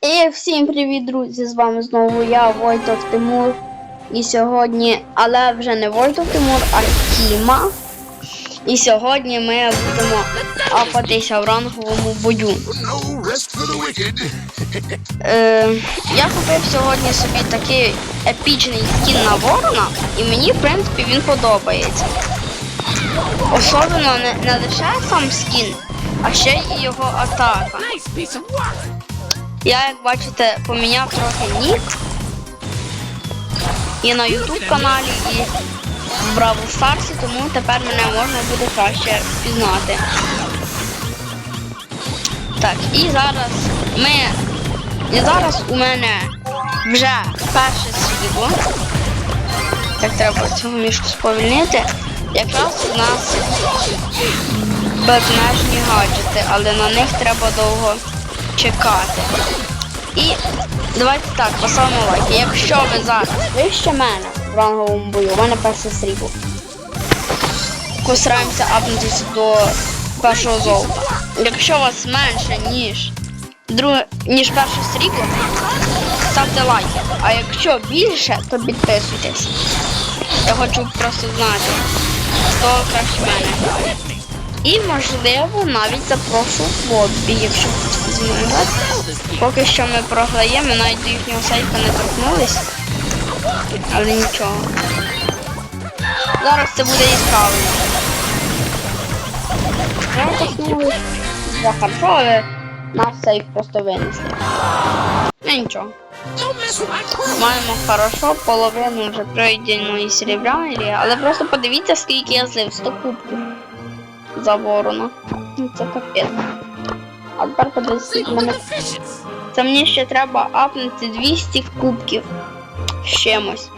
І всім привіт, друзі! З вами знову я, Войтов Тимур. І сьогодні, але вже не Войтов Тимур, а Тіма. І сьогодні ми будемо апатися в ранговому бою. Е, я купив сьогодні собі такий епічний скін на ворона, і мені, в принципі, він подобається. Особливо не, не лише сам скін, а ще й його атака. Я, як бачите, поміняв трохи нік. І на YouTube каналі, і в Бравл Старсі, тому тепер мене можна буде краще впізнати. Так, і зараз ми. І зараз у мене вже перше срібло. Так, треба цього мішку сповільнити. Якраз у нас безмежні гаджети, але на них треба довго чекати. І давайте так, поставимо лайки. Якщо ви зараз вище мене в ранговому бою, у мене перше срібло. Постараємося апнутися до першого золота. Якщо у вас менше, ніж друге, ніж перше срібло, ставте лайки. А якщо більше, то підписуйтесь. Я хочу просто знати, хто краще мене. І можливо навіть запрошу в лобі, якщо хочете зі мною грати. Поки що ми програємо, навіть до їхнього сейфа не торкнулись. Але нічого. Зараз це буде і правильно. Я торкнулись. За хорошо, але наш сейф просто винесли. Ну нічого. Маємо хорошо, половину вже пройденої серебряної ліги, але просто подивіться, скільки я злив 100 кубків за ворона. Ну, Це капець. А тепер подивіться, мене. Це мені ще треба апнути 200 кубків з чимось.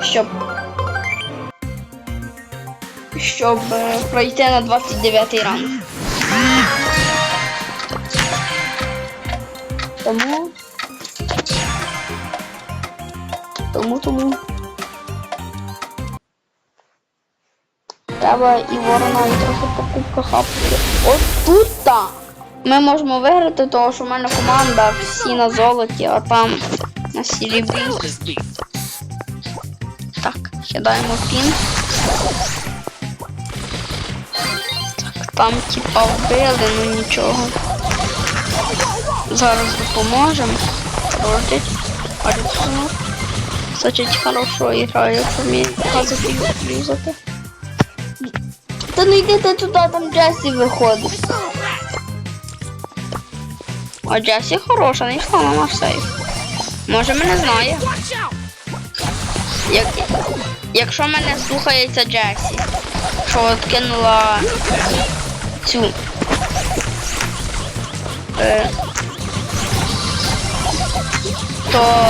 Щоб. Щоб е, пройти на 29 ранг. Тому. Тому тому. Треба і ворона і трохи по кубках апнути. От тут та ми можемо виграти, тому що в мене команда всі на золоті, а там на. Kill. Так, кидаємо пін. Так, там типа вбили, ну нічого. Зараз допоможемо. Родить. Арисонов. Значить, хорошо грає, якщо вміє газити і різати. Та не йдите туди, там Джесі виходить. А Джесі хороша, не йшла на наш сейф. Може мене знає. Як, якщо мене слухається Джесі, що от кинула цю. Е, то,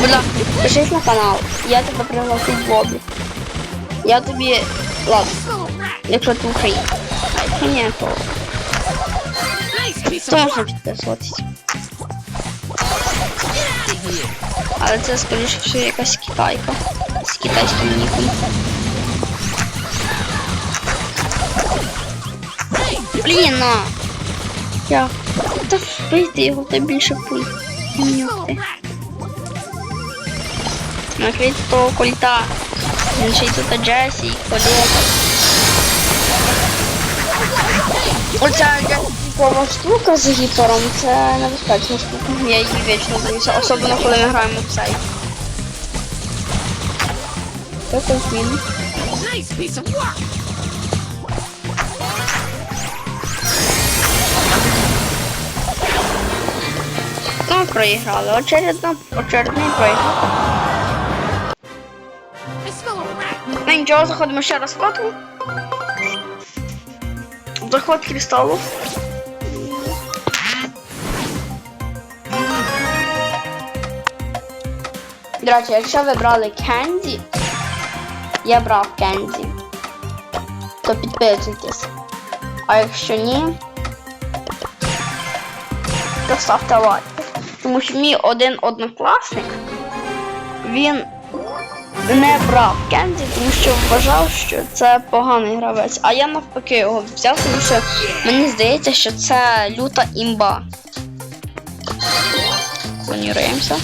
бля, пишись на канал, я тебе пригласив в лобі. Я тобі. Ладно, якщо ти українець. А якщо ні, то, of here. Але це, скоріше все, якась китайка з китайським ніком. Блін, на. Я. Та вбити його, та більше пуль. Нюхти. Накрити того кольта. Він ще й тут Джесі, і колега. Оця гіпова штука з гіпером, це небезпечна штука. Я її вічно боюся, особливо коли ми граємо в цей. Це він. Ну, проіграли. Очередно, очередний проіграв. Ну нічого, заходимо ще раз в коту. Заход кристалу. До речі, якщо ви брали Кенді, я брав Кенді, то підписуйтесь. А якщо ні, то ставте лайк. Тому що мій один однокласник, він не брав Кенді, тому що вважав, що це поганий гравець. А я навпаки його взяв, тому що мені здається, що це люта імба. плануємося.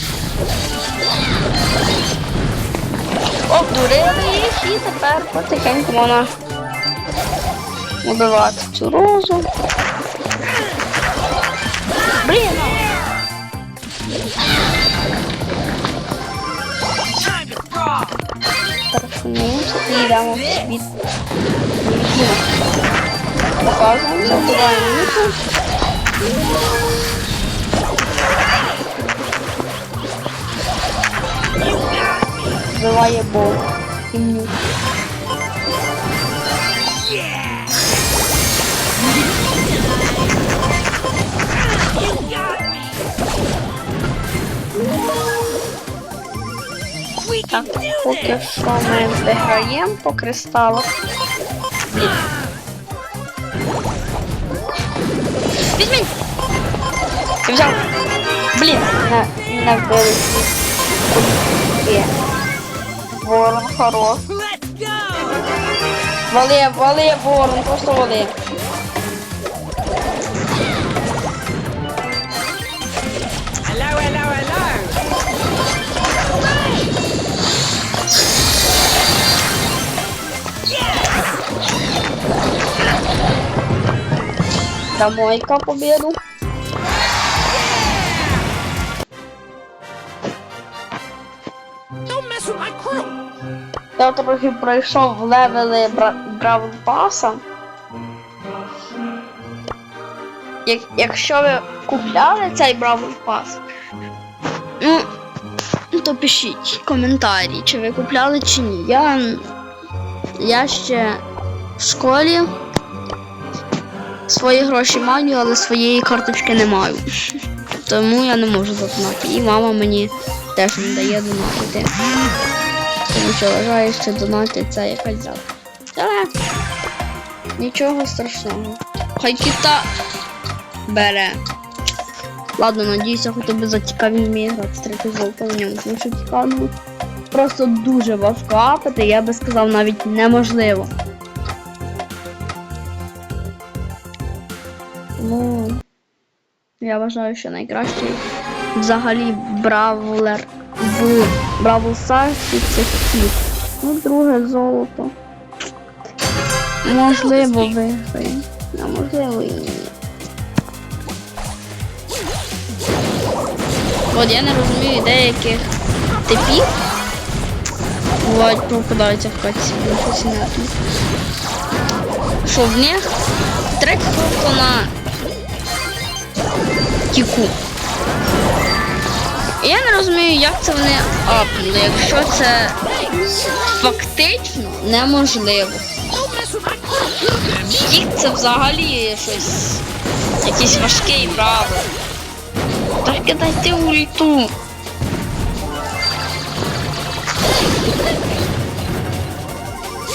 Обдурили їх і тепер потихеньку можна убивати цю розу. Блін! Пересунемося і йдемо в світ. Показуємося, обираємо. Вбиває Бог. Ім'ю. Так, поки що ми виграємо по кристалах. Візьміть! Ти взяв? Блін, не, не вбили. Є. vora na farofa. Valeu, valeu, vora, não posso valer. Hello, hello, hello. Yes! Tamo aí, capobeiro. Трохи пройшов левели Бра- Бравл Паса. Як, якщо ви купляли цей Бравл Пас, ну, то пишіть коментарі, чи ви купляли чи ні. Я, я ще в школі свої гроші маю, але своєї карточки не маю. Тому я не можу задонати. І мама мені теж не дає донатити. Тому що вважаю, що донати це якась завтра. Але нічого страшного. Хай кита бере. Ладно, надіюся, хоча б за цікаві вміє грати третє золото на ньому, тому що цікаво просто дуже важко апати, я би сказав навіть неможливо. Тому я вважаю, що найкращий взагалі бравлер в Бравл Старсі це хід. Ну, друге золото. Можливо, виграє. А можливо і ні. От я не розумію деяких типів. Бувають попадаються в каці. Що в них трек на кіку. Я не розумію, як це вони апнули, якщо це фактично неможливо. Їх це взагалі щось. Якийсь важкий правил. Так кидайте ульту.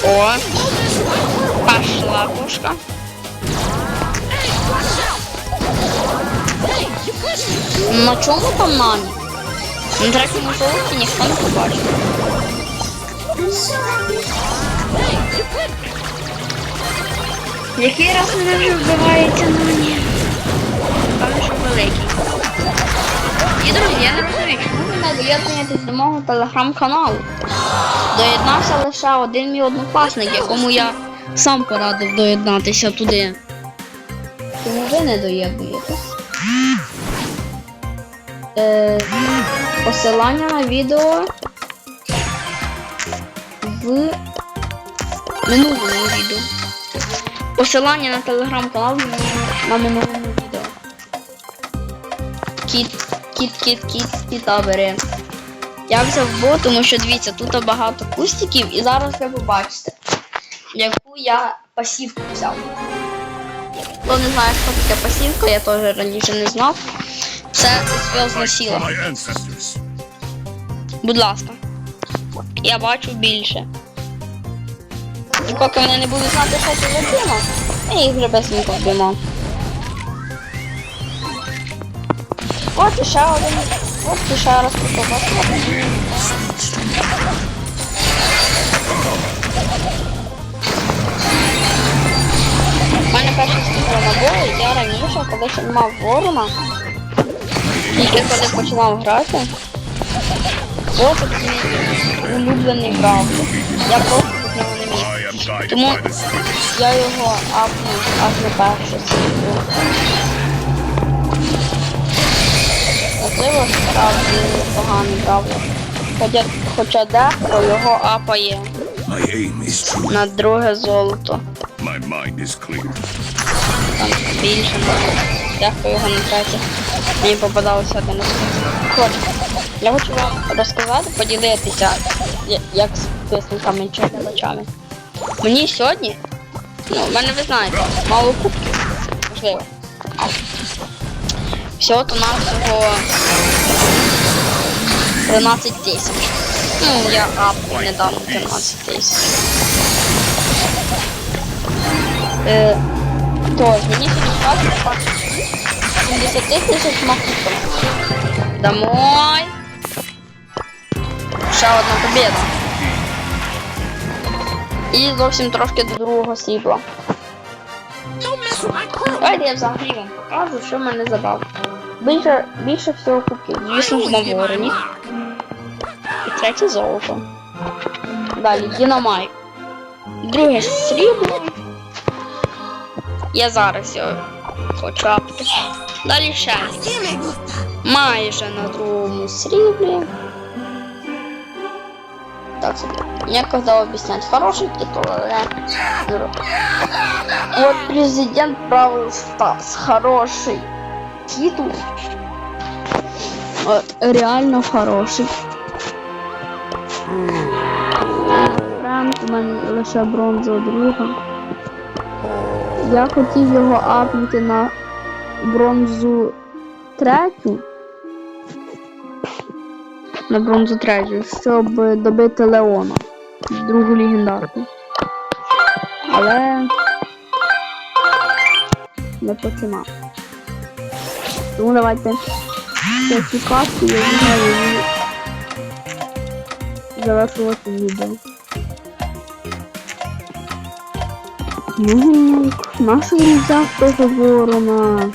О, пошла пушка. На чому там намі? На третьому золоті ніхто не побачив. Який раз мене вже вбивається намі? Певно, що великий. І друзі, я не розумію, чому ви не доєднуєтесь до мого телеграм-каналу. Доєднався лише один мій однокласник, якому я сам порадив доєднатися туди. Чому ви не доєднуєтесь? Е, посилання на відео в минулому відео. Посилання на телеграм-канал на минулому відео. Кіт, кіт, кіт, кіт, кіта бери. Я взяв бо, тому що дивіться, тут багато кустиків, і зараз ви побачите, яку я пасівку взяв. Хто не знає, що таке пасівка, я теж раніше не знав. Це зв'язна сила. Будь ласка. Я бачу більше. І поки вони не будуть знати, що це за тема, я їх вже безмінько вб'ємо. От і ще один. От і ще раз попробувати. У мене перша стріла на бою, я раніше, коли ще мав ворона, Тільки коли починав грати, тут мій улюблений грав. Я просто тут нього не міг. Тому я його апнув аж на перше срібло. Можливо, справді поганий гравлер. Хоча, хоча дехто його апає на друге золото. Там більше може. Дехто його на третє. Мені попадалося один раз. Коротше, я хочу вам розказати, поділитися, як з підписниками чи глядачами. Мені сьогодні, ну, в мене ви знаєте, мало кубків, можливо. Всього то навсього 13 тисяч. Ну, я апнув недавно 13 тисяч. Е, Тож, мені сьогодні хватить 70 тисяч макутом. Домой. Ще одна побіда. І зовсім трошки до другого crew. Давайте я взагалі вам покажу, що мене забав. Більше, більше всього кубків. Звісно, вороні. mark. І третє золото. Далі Дінамайк. Друге срібло. Я зараз його хочу апти. Далі ще. Майже на другому сріблі. Так собі. Некогда объяснять. Хороший титул, дурак. Вот президент Бравл Старс. Хороший титул. Вот, реально хороший. Франк, у мене лише бронза друга. Я хотів його апнути на бронзу третю. На бронзу третю, щоб добити Леона. Другу легендарку. Але не починав. Тому давайте цю каску я знаю завершувати відео. Ну, наш рюкзак теж ворона.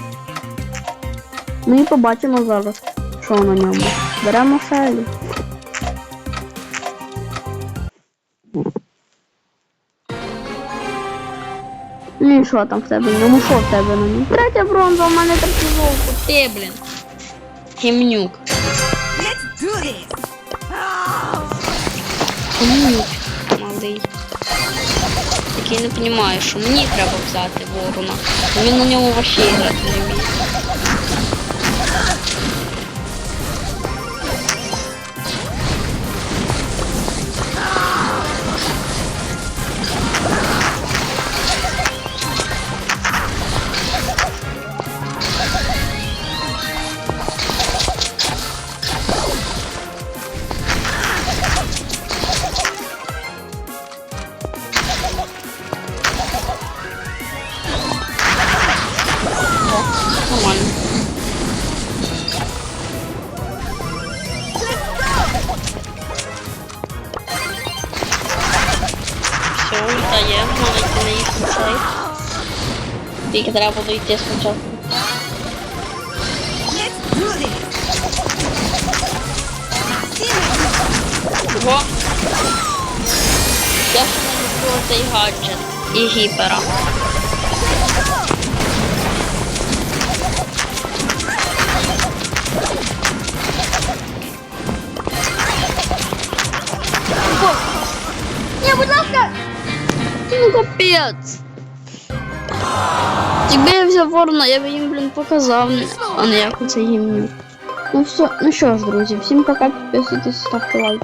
Ну і побачимо зараз, що на ньому. Беремо Шелі. Ну і що там в тебе? Ну що в тебе на ньому? Третя бронза, у мене третя золото. Ти, блін. Гімнюк. Гімнюк. Малий. Такий не розуміє, що мені треба взяти ворона. Він на ньому вообще грати не вміє. Нормально. Все, даємо, навіть на їхній цей. Тільки треба буде йти спочатку. Ого! Я ще не люблю цей гаджет і гіпера. Ні, будь ласка! Ну капець! Якби я взяв ворона, я б їм, блін, показав, а не як оцей гімнюк. Ну все, ну що ж, друзі, всім пока, підписуйтесь, ставте лайк.